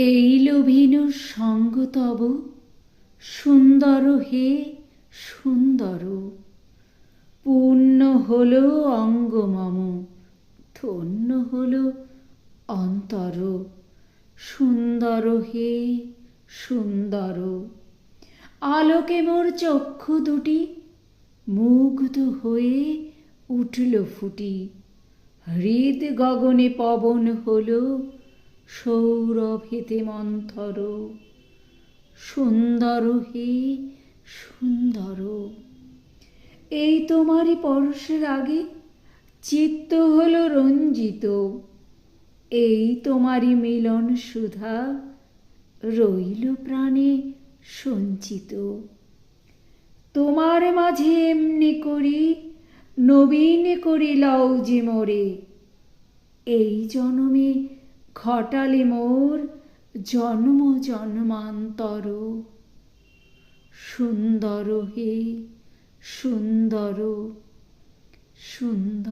এই লোভিনু সঙ্গ তব, সুন্দর হে সুন্দর। পূর্ণ হল অঙ্গমম ধন্য হল অন্তর। সুন্দর হে সুন্দর। আলোকে মোর চক্ষু দুটি, মুগ্ধ হয়ে উঠল ফুটি। হৃদ গগনে পবন হল সৌরভেতে মন্থর সুন্দর হে সুন্দর। এই তোমারই পরশের আগে চিত্ত হল রঞ্জিত, এই তোমারই মিলন সুধা রইল প্রাণে সঞ্চিত। তোমার মাঝে এমনি করি, নবীন করি লও যে মোরে, এই জনমে ঘটালে মোর জন্ম জন্মান্তর। সুন্দর হে সুন্দর সুন্দর।